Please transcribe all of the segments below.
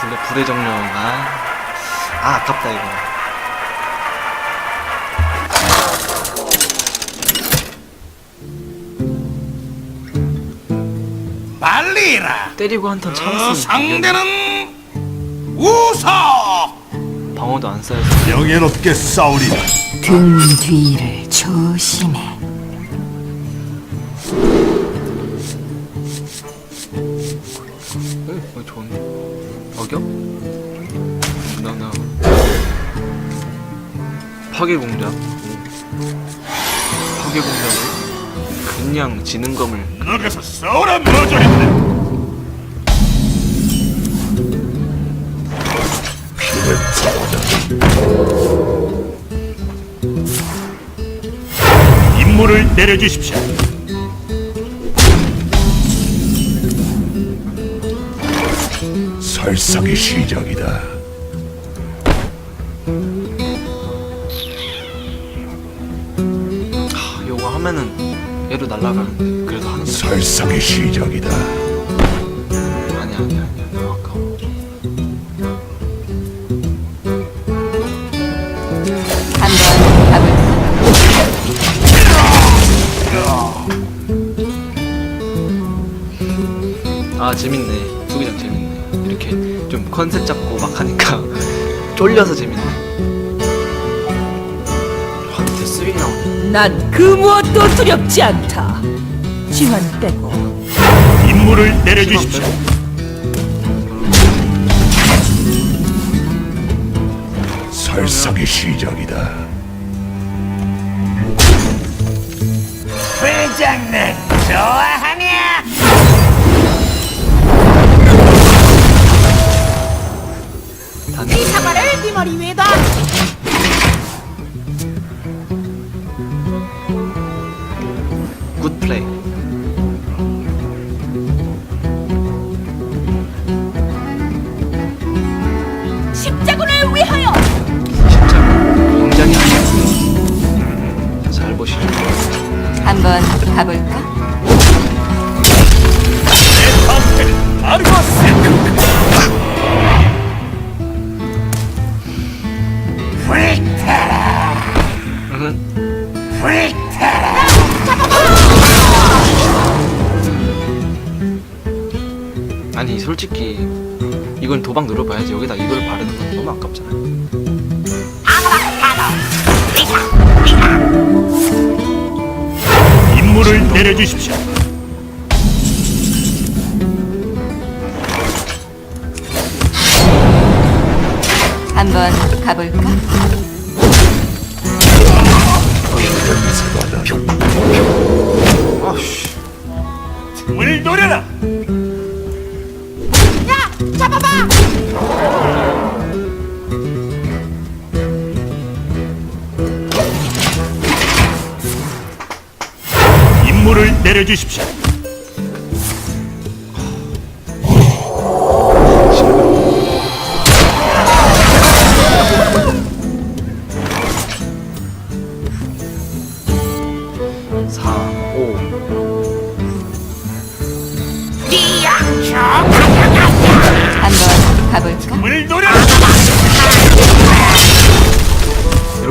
불의, 불의 정령. 아. 아, 아깝다, 이거. 빨리라. 때리고 한턴 어, 상대는 우석. 방어도 안 쌓여서. 명예롭게 싸우리라. 등 뒤를 조심해. 파괴 공작. 파괴 공작을 그냥 지는 검을 너가서 싸우라 머저리들. 임무를 내려주십시오. 설상의 시작이다. 날아가는데 그래도 하는 거 설상의 시작이다. 아니야 아니야 아니야 너무 아까워 한번 가볼까? 아 재밌네. 투기장 재밌네. 이렇게 좀 컨셉 잡고 막 하니까 쫄려서 재밌네 난 그 무엇도 두렵지 않다. 지환 빼고 임무를 내려주십시오. 설상의 시작이다. 회장님 좋아하냐? 단이 사과를 네 머리 위에다. 플레이 십자군을 위하여. 진짜 굉장히 아쉬웠어요 잘 보시죠 한번 가볼까? 솔직히 이건 도박 눌러봐야지 여기다 이걸 바르는 건 너무 아깝잖아 임무를 내려주십시오. 한번 가볼까? 물 노려라. 야, 잡아봐. 임무를 내려주십시오.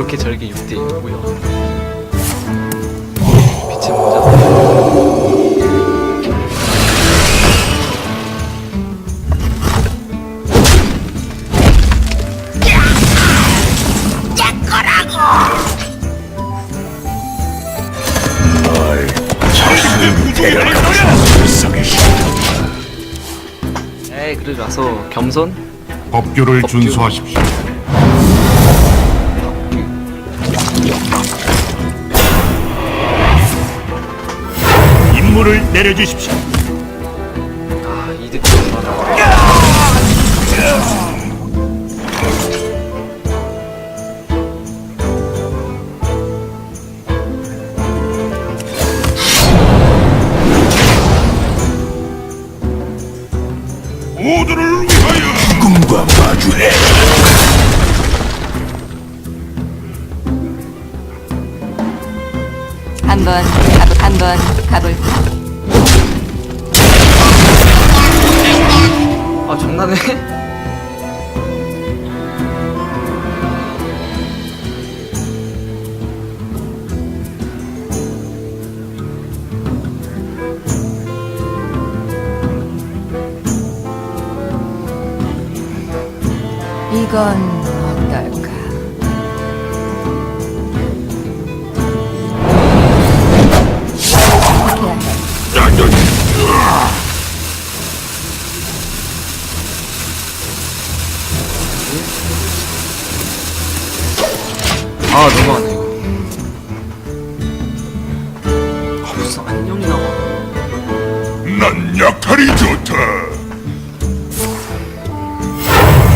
이렇게 절개 6대 2고요 빛의 모자. 에이 그러지 마서 겸손? 법규를 법규. 준수하십시오. 임무를 내려주십시오. 아 이득 받아 모두를 위하여 죽음과 마주해. 한번 가볼 한번 가볼까? 하네. 이건 아 너무하네 이거 아 무슨 안녕이 나와 난 약탈이 좋다.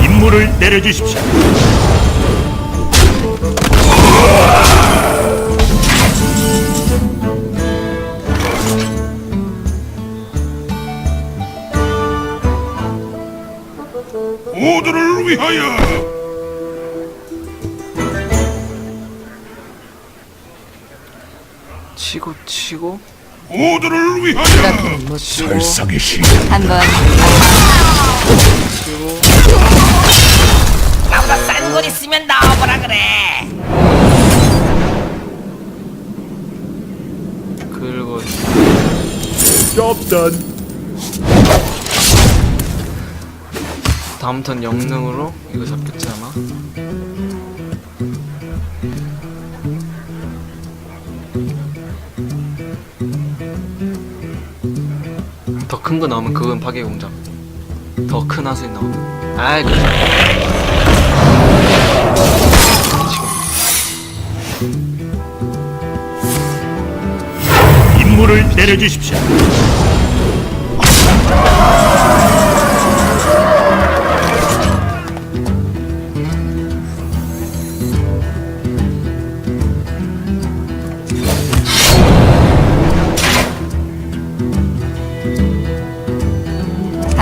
임무를 내려주십시오. 치고 치고. 모두를 위하여. 뭐 치고. 살상의 시 한번. 치고. 나보다 싼 건 있으면 나와보라 그래. 그리고 엽단. 다음 턴 영능으로 이거 잡겠지 아마 큰 거 나오면 그건 파괴 공장 더 큰 하수인 나오면. 아이 그래. 임무를 내려주십시오.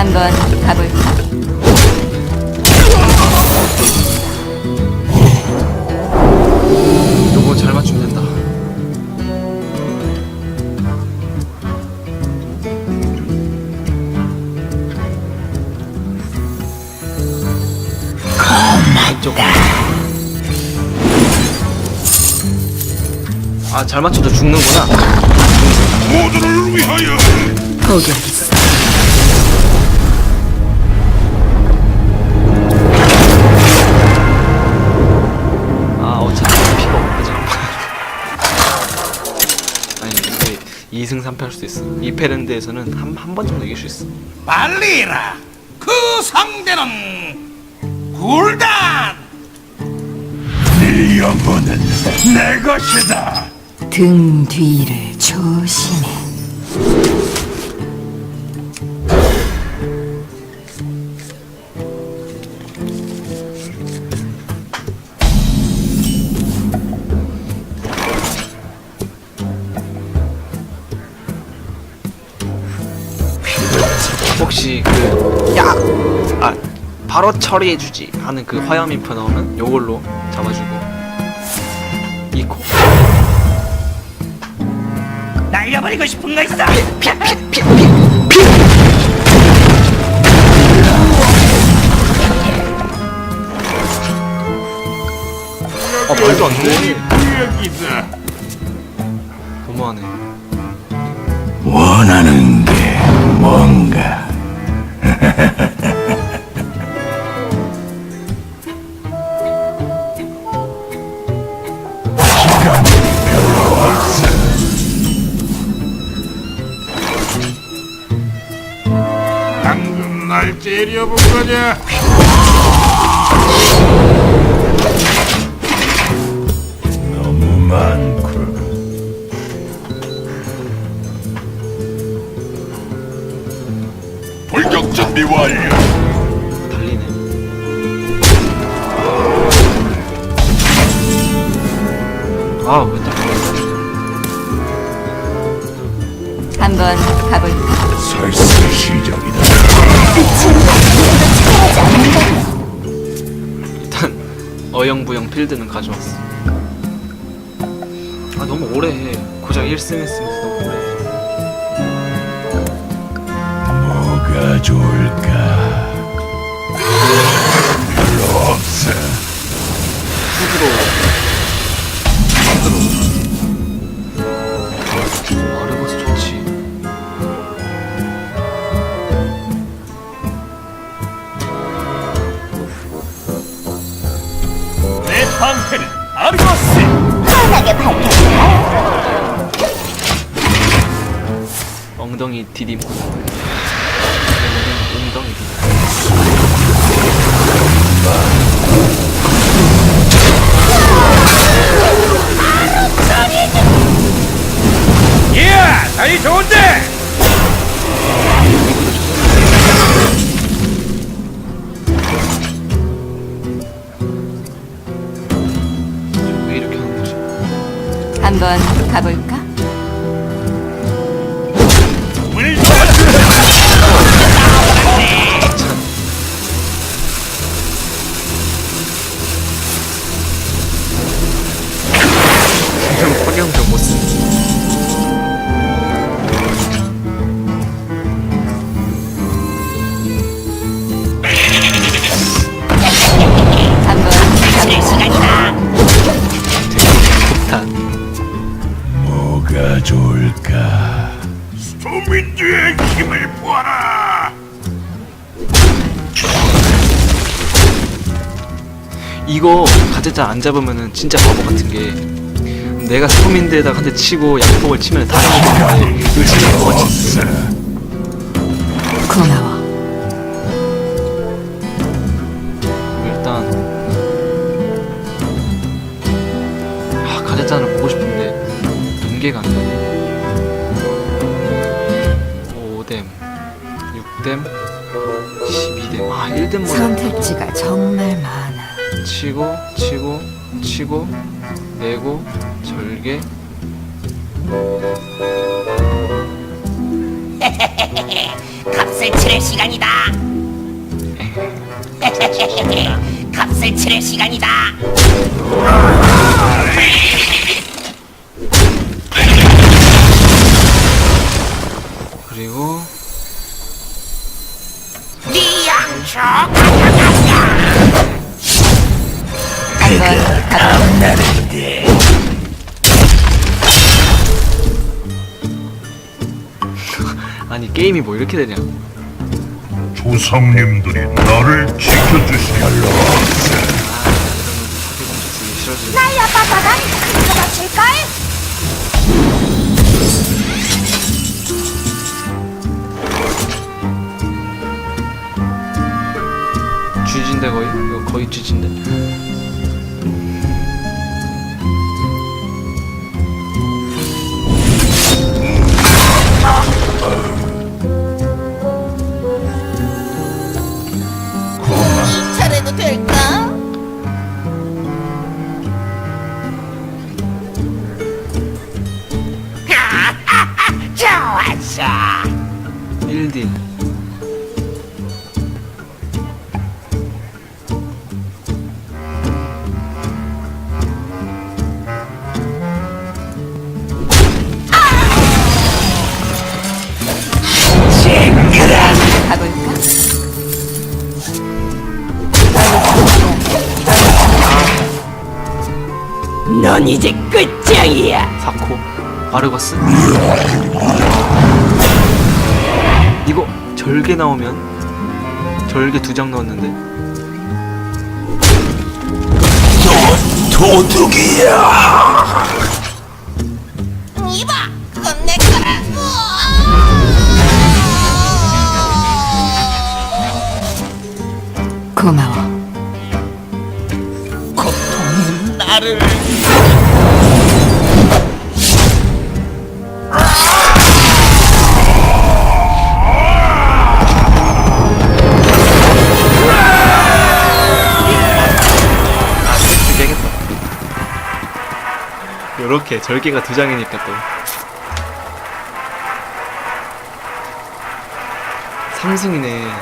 한번 가볼까? 요거 잘 맞추면 된다 이쪽 아 잘 맞춰도 죽는구나 모두를 위하여. 거기 있어. 2승 3패 할 수도 있어 이 페랜드에서는 한 한 번 정도 이길 수 있어 빨리라 그 상대는 굴단 네 영혼은 내 것이다. 등 뒤를 조심해. 혹시 그 야! 아 바로 처리해주지 하는 그 화염 인프 나오면 요걸로 잡아주고 이코 날려버리고 싶은 거 있어 아 말도 안돼. 너무하네 원하는 날 째려본 거냐? 너무 많고. 돌격 준비 완료. 달리네 아왜 달리네 한번 가볼까? 설사 시작이다. 일단 어영부영 필드는 가져왔어 아 너무 오래 해 고작 1승 했으면서 너무 오래 해 뭐가 좋을까? 별로 없어. 한번 가볼까? 이거 가제자 안 잡으면은 진짜 바보 같은 게 내가 스포민드에다가 한 대 치고 양폭을 치면 다 잡는데 이거 진짜 바보 어서 고마워. 일단 아 가제자를 보고 싶은데 연계가 안 돼. 5댐 6댐 12댐 아 1댐 몰라 선택지가 정말 많아. 치고 치고 치고 내고 절개 값을 치를 시간이다. 값을 치를 시간이다. 그리고 리양 초 한번 가볼까? 아니 게임이 뭐 이렇게 되냐 조상님들이 나를 싫어지고 나야 바바가 그거 맞출걸? 쥐진데 거의 이거 거의 쥐진데 넌 이제 끝장이야. 사코 아르거스 이거 절개 나오면 절개 두 장 넣었는데 이봐, 그건 내 거라고. 고마워. 고통이 나를 요렇게 절개가 두 장이니까 또 삼승이네 와,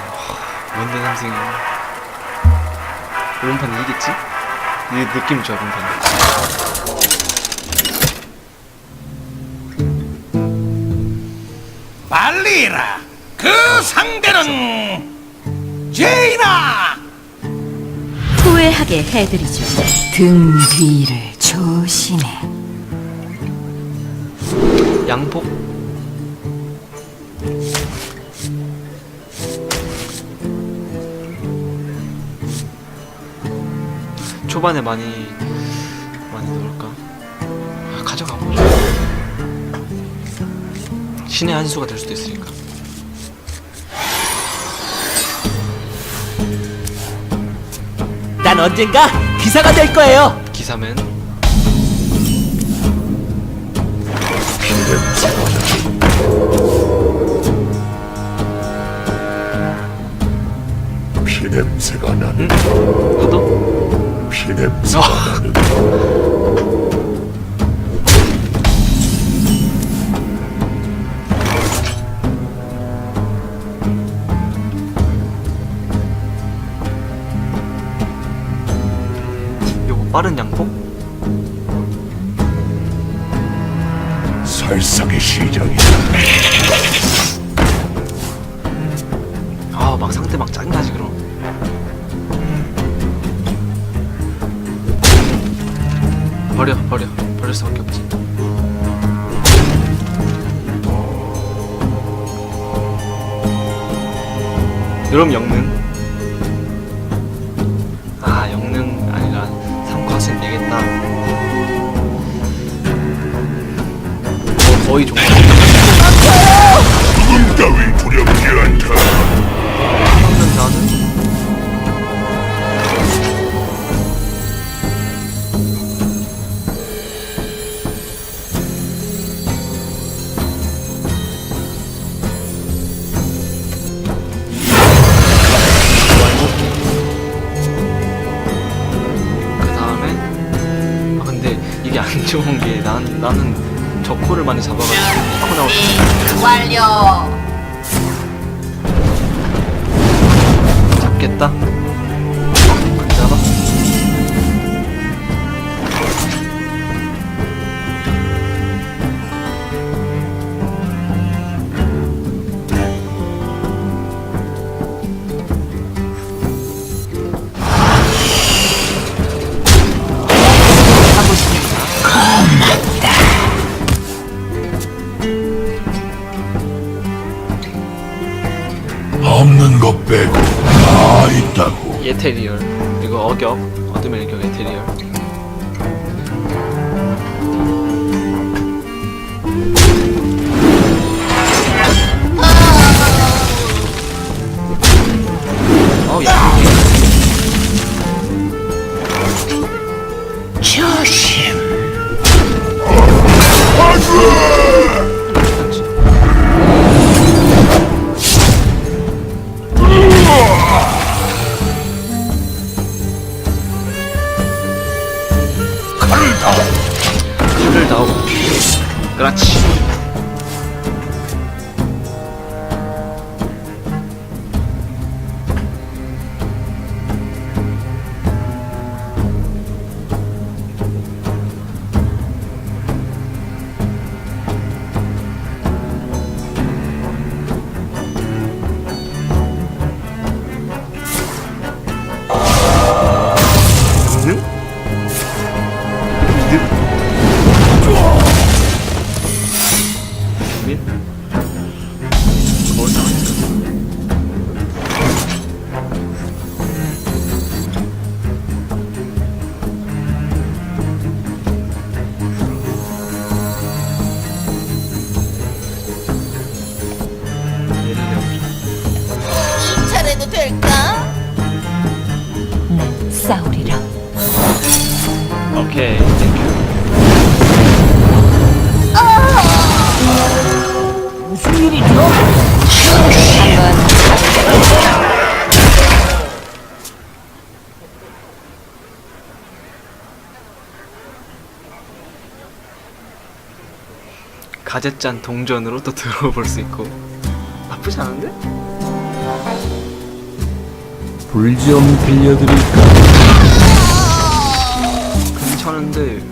뭔데 삼승이 이번 판 이기겠지? 이 느낌 좋아 이번 판 빨리라. 그 상대는 제이나. 후회하게 해드리죠. 등 뒤를 조심해. 양폭 초반에 많이 많이 넣을까? 아, 가져가 보자. 신의 한 수가 될 수도 있으니까. 난 언젠가 기사가 될 거예요. 기사맨 냄새가 나는 하도 피 냄새가 어. 나는 요거 빠른 양복? 살상의 시작이다. 아 막 상대 막 짜증나지 그 버려 버려. 버릴 수밖에 없지. 그럼 영능? 아 영능 아니라 삼과는 되겠다. 어, 거의 종료. 죽음 따위 두렵지 않다. 좋은 게 난 나는 저 코를 많이 잡아가지고 코때 완료. 잡겠다. 예테리얼 이거 어격 어둠의 일격 예테리얼. 어우 야. 조심 그렇지 가제짠 동전으로 또 들어볼 수 있고 나쁘지 않은데? 불 좀 빌려드릴까? 괜찮은데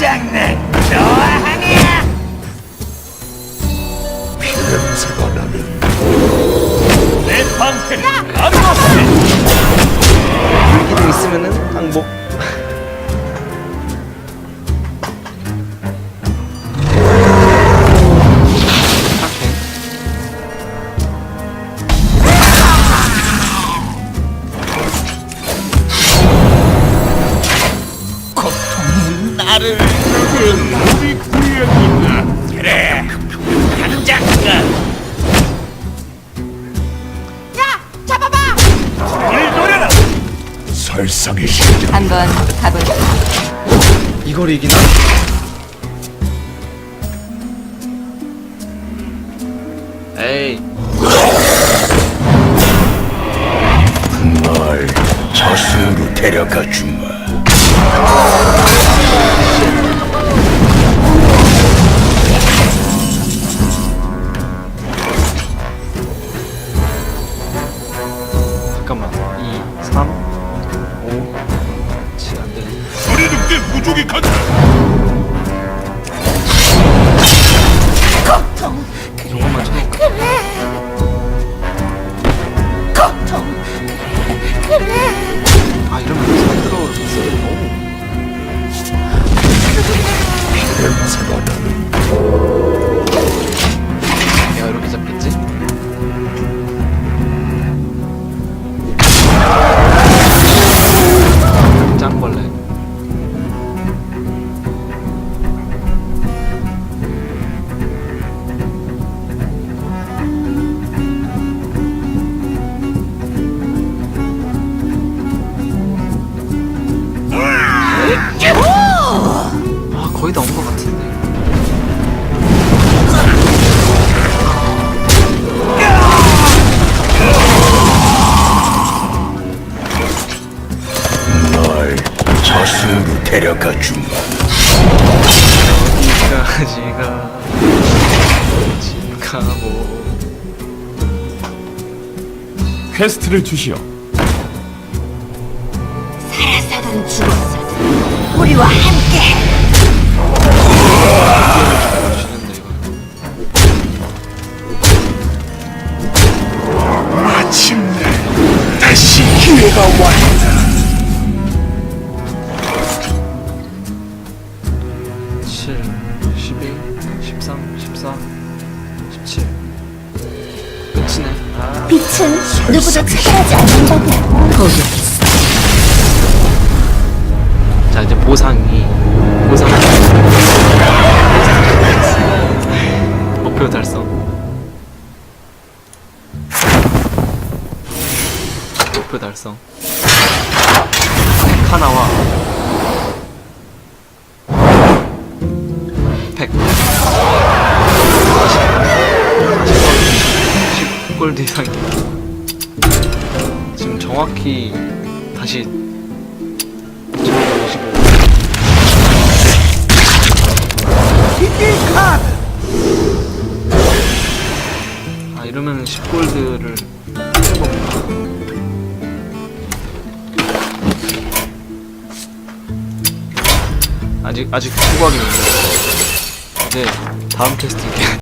장난 좋아하냐? 피 냄새가 나는 내 방패 감옥에 여기도 있으면 항복. 이걸 이기나? 에이 널 저승으로 데려가 주 내 어디까지가 진가고 퀘스트를 주시오. 살아서든 죽었어든 우리와 함께. 주는데 이거 마침내 다시 기회가 왔다 목표 달성. 카나와. 100 10골드 이상이. 지금 정확히 다시 25아 이러면 10골드를 아직 아직 후각이 있는데. 이제 다음 퀘스트